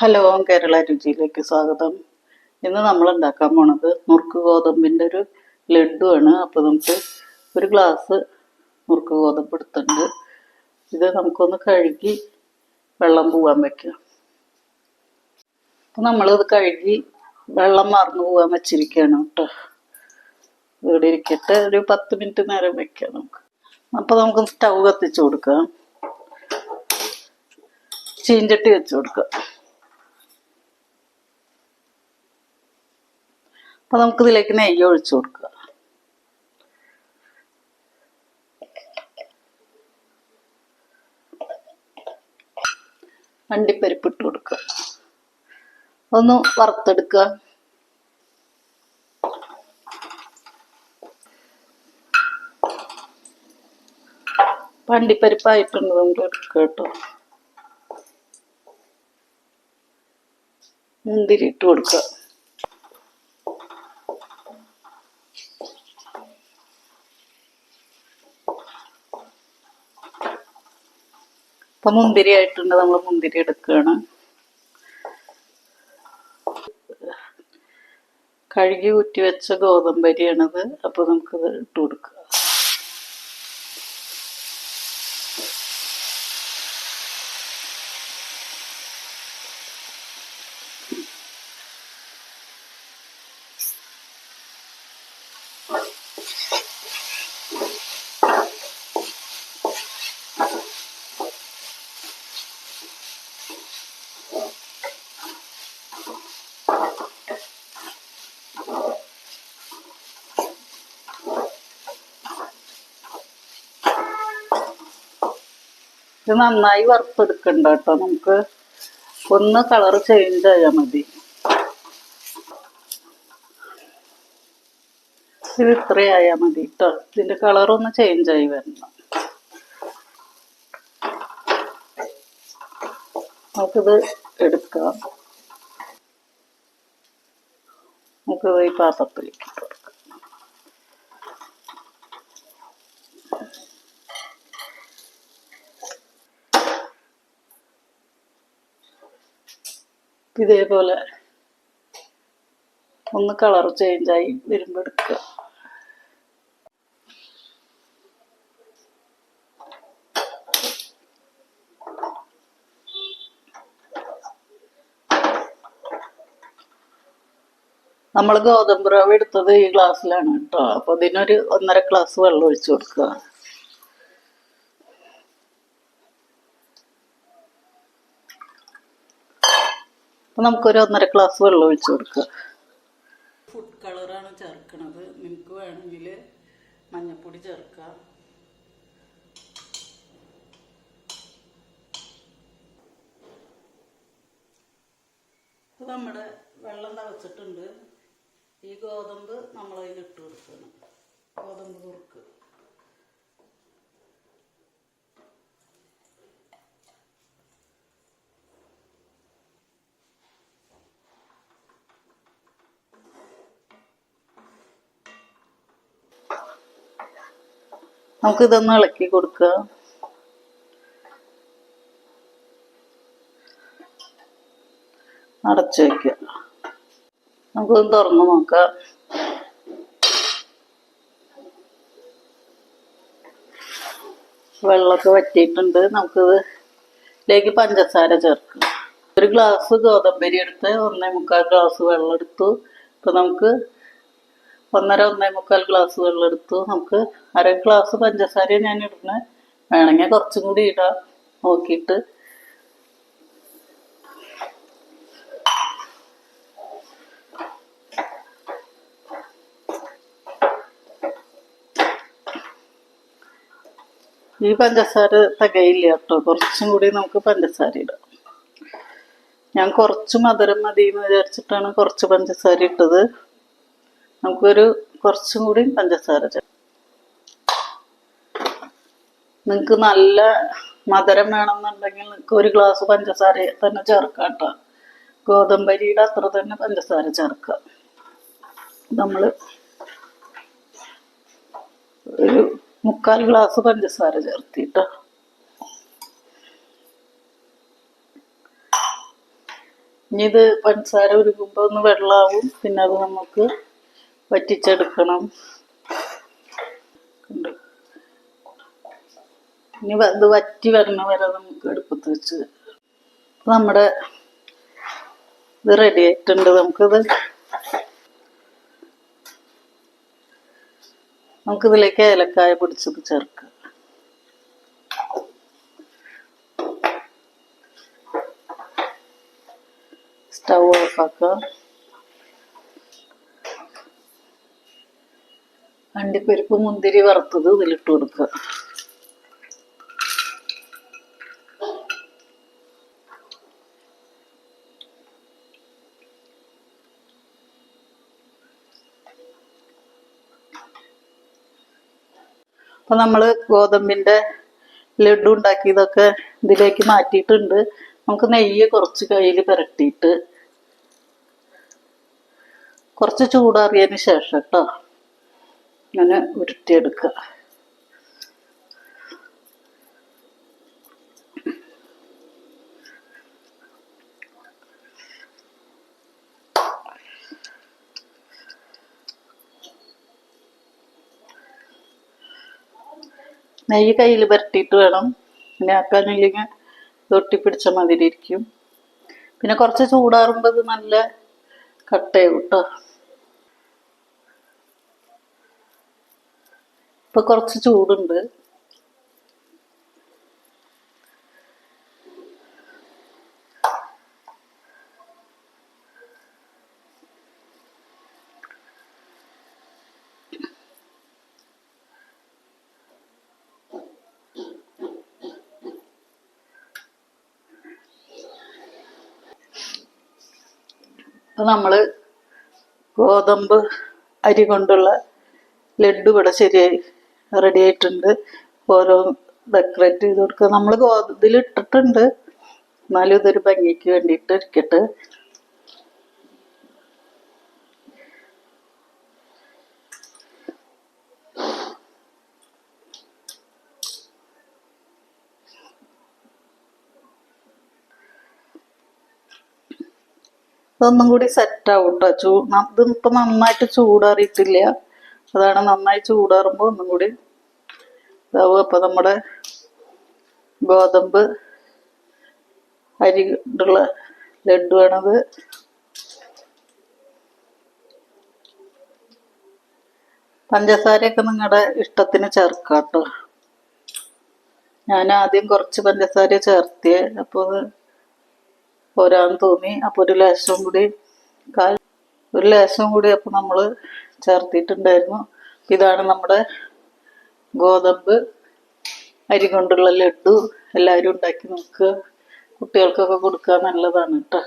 Hello Kerala രുചിയിലേക്ക് സ്വാഗതം. ഇന്ന് നമ്മൾ ഉണ്ടാക്കാൻ പോണത് നുറുക്ക് ഗോതമ്പിന്റെ ഒരു ലഡു ആണ് അപ്പോൾ നമുക്ക് ഒരു ഗ്ലാസ് നുറുക്ക് ഗോതമ്പ് എടുത്തിട്ടുണ്ട്. ഇത് നമുക്കൊന്ന് കഴുകി വെള്ളം പോകാൻ വെക്കാം. അപ്പം നമ്മളിത് കഴുകി വെള്ളം മറന്നു പോകാൻ വെച്ചിരിക്കുകയാണ് കേട്ടോ. ഇവിടെ ഇരിക്കട്ടെ ഒരു പത്ത് മിനിറ്റ് നേരം വെക്കാം നമുക്ക്. അപ്പോൾ നമുക്ക് സ്റ്റൗ കത്തിച്ചു കൊടുക്കാം. ചീഞ്ചട്ടി വെച്ച് കൊടുക്കാം. അപ്പൊ നമുക്ക് ഇതിലേക്ക് നെയ്യ് ഒഴിച്ചു കൊടുക്കുക. അണ്ടിപ്പരിപ്പ് ഇട്ട് കൊടുക്കുക. ഒന്ന് വറുത്തെടുക്കുക. നമുക്ക് എടുക്കുക കേട്ടോ. മുന്തിരി ഇട്ട് കൊടുക്കുക. ഇപ്പൊ മുന്തിരി ആയിട്ടുണ്ട് നമ്മൾ മുന്തിരി എടുക്കുകയാണ് കഴുകി ഊറ്റി വെച്ച ഗോതമ്പരിയാണിത് അപ്പൊ നമുക്ക് ഇട്ട് കൊടുക്കുക ഇത് നന്നായി വറുത്തെടുക്കണ്ട കേട്ടോ. നമുക്ക് ഒന്ന് കളർ ചേഞ്ച് ആയാൽ മതി. ഇത് ഇത്രയായാൽ മതി കേട്ടോ. ഇതിന്റെ കളർ ഒന്ന് ചേഞ്ച് ആയി വരണം. നമുക്കിത് എടുക്കാം. നമുക്കിത് ഈ പാത്രത്തിലേക്ക് ഇതേപോലെ ഒന്ന് കളർ ചേഞ്ചായി വരുമ്പോൾ എടുക്കുക. നമ്മൾ ഗോതമ്പ് റവ എടുത്തത് ഈ ഗ്ലാസ്സിലാണ് കേട്ടോ. അപ്പൊ ഇതിനൊരു ഒന്നര ഗ്ലാസ് വെള്ളം ഒഴിച്ചു കൊടുക്കുക. അപ്പൊ നമുക്കൊരു ഒന്നര ഗ്ലാസ് വെള്ളം ഒഴിച്ച് കൊടുക്കുക. ഫുഡ് കളറാണ് ചേർക്കുന്നത് നിങ്ങൾക്ക് വേണമെങ്കിൽ മഞ്ഞൾപ്പൊടി ചേർക്കാം. നമ്മുടെ വെള്ളം തിളച്ചിട്ടുണ്ട്. ഈ ഗോതമ്പ് നമ്മളതിൽ ഇട്ട് കൊടുക്കണം. ഗോതമ്പ് കുറുക്ക്. നമുക്ക് ഇതൊന്ന് ഇളക്കി കൊടുക്കുക അടച്ചു വെക്കുക നമുക്കൊന്ന് തുറന്നു നോക്കാം. വെള്ളമൊക്കെ വറ്റിയിട്ടുണ്ട്. നമുക്കിത് ഇതിലേക്ക് പഞ്ചസാര ചേർക്കാം. ഒരു ഗ്ലാസ് ഗോതമ്പരി എടുത്ത് ഒന്നേ മുക്കാൽ ഗ്ലാസ് വെള്ളം എടുത്തു. ഇപ്പം നമുക്ക് ഒന്നര ഒന്നേ മുക്കാൽ ഗ്ലാസ് വെള്ളം എടുത്തു. നമുക്ക് അര ഗ്ലാസ് പഞ്ചസാരയാണ് ഞാൻ ഇടുന്നത് വേണമെങ്കിൽ കുറച്ചും കൂടി ഇടാം. നോക്കിയിട്ട്. ഈ പഞ്ചസാര തികയില്ല കേട്ടോ. കുറച്ചും കൂടി നമുക്ക് പഞ്ചസാര ഇടാം. ഞാൻ കുറച്ച് മധുരം മതി എന്ന് വിചാരിച്ചിട്ടാണ് കുറച്ച് പഞ്ചസാര ഇട്ടത്. നമുക്കൊരു കുറച്ചും കൂടി പഞ്ചസാര ചേർക്കാം. നിങ്ങൾക്ക് നല്ല മധുരം വേണമെന്നുണ്ടെങ്കിൽ നിങ്ങൾക്ക് ഒരു ഗ്ലാസ് പഞ്ചസാര തന്നെ ചേർക്കാം കേട്ടോ. ഗോതമ്പരിയുടെ അത്ര തന്നെ പഞ്ചസാര ചേർക്കുക നമ്മൾ ഒരു മുക്കാൽ ഗ്ലാസ് പഞ്ചസാര ചേർത്തിട്ടോ ഇനി ഇത് പഞ്ചസാര ഒരുക്കുമ്പോൾ ഒന്ന് വെള്ളമാവും പിന്നെ അത് നമുക്ക് വറ്റിച്ചെടുക്കണം? ഇനി ഇത് വറ്റി വരണ വരെ നമുക്ക് എടുപ്പത്ത് വെച്ച് നമ്മുടെ ഇത് റെഡി ആയിട്ടുണ്ട്. നമുക്കിത് നമുക്കിതിലേക്ക് ഏലക്കായ പൊടിച്ചത് ചേർക്കുക സ്റ്റൗ ഓഫാക്കുക അണ്ടിപ്പരിപ്പ് മുന്തിരി വറുത്തത് ഇതിലിട്ട് കൊടുക്കുക. അപ്പൊ നമ്മൾ ഗോതമ്പിന്റെ ലഡു ഉണ്ടാക്കിയതൊക്കെ ഇതിലേക്ക് മാറ്റിയിട്ടുണ്ട്. നമുക്ക് നെയ്യ് കുറച്ച് കയ്യിൽ പുരട്ടിയിട്ട് കുറച്ച് ചൂടാറിയതിന് ശേഷം കേട്ടോ. അങ്ങനെ ഉരുട്ടിയെടുക്കുക. നെയ്യ് കയ്യിൽ പരട്ടിയിട്ട് വേണം. പിന്നെ ആക്കാനില്ലെങ്കിൽ ഒട്ടിപ്പിടിച്ച മാതിരി ഇരിക്കും. പിന്നെ കുറച്ച് ചൂടാറുമ്പോൾ നല്ല കട്ടയാവും കേട്ടോ ഇപ്പൊ കുറച്ച് ചൂടുണ്ട്. നമ്മൾ ഗോതമ്പ് അരി കൊണ്ടുള്ള ലഡു ഇവിടെ ശരിയായി. റെഡി ആയിട്ടുണ്ട്. ഓരോ ഡെക്കറേറ്റ് ചെയ്ത് കൊടുക്കുക നമ്മൾ ഇതിൽ ഇട്ടിട്ടുണ്ട്. എന്നാലും ഇതൊരു ഭംഗിക്ക് വേണ്ടിയിട്ട് ഇരിക്കട്ടെ. ഇതൊന്നും കൂടി സെറ്റ് ആവട്ടോ. ചൂ ഇതിപ്പോ നന്നായിട്ട് ചൂടാറിയിട്ടില്ല. അതാണ് നന്നായി ചൂടാറുമ്പോൾ ഒന്നും കൂടി ഇതാവും അപ്പൊ നമ്മുടെ ഗോതമ്പ് അരി കൊണ്ടുള്ള ലഡു ആണത്. പഞ്ചസാരയൊക്കെ നിങ്ങളുടെ ഇഷ്ടത്തിന് ചേർക്കാം കേട്ടോ ഞാൻ ആദ്യം കുറച്ച് പഞ്ചസാര ചേർത്തിയേ അപ്പോൾ അത് പോരാന്ന് തോന്നി. അപ്പോൾ ഒരു ലേശം കൂടി കാൽ ഒരു ലേശം കൂടി അപ്പോൾ നമ്മൾ ചേർത്തിട്ടുണ്ടായിരുന്നു. ഇതാണ് നമ്മുടെ ഗോതമ്പ് അരി കൊണ്ടുള്ള ലഡു. എല്ലാവരും ഉണ്ടാക്കി നോക്കുക. കുട്ടികൾക്കൊക്കെ കൊടുക്കാൻ നല്ലതാണ് കേട്ടോ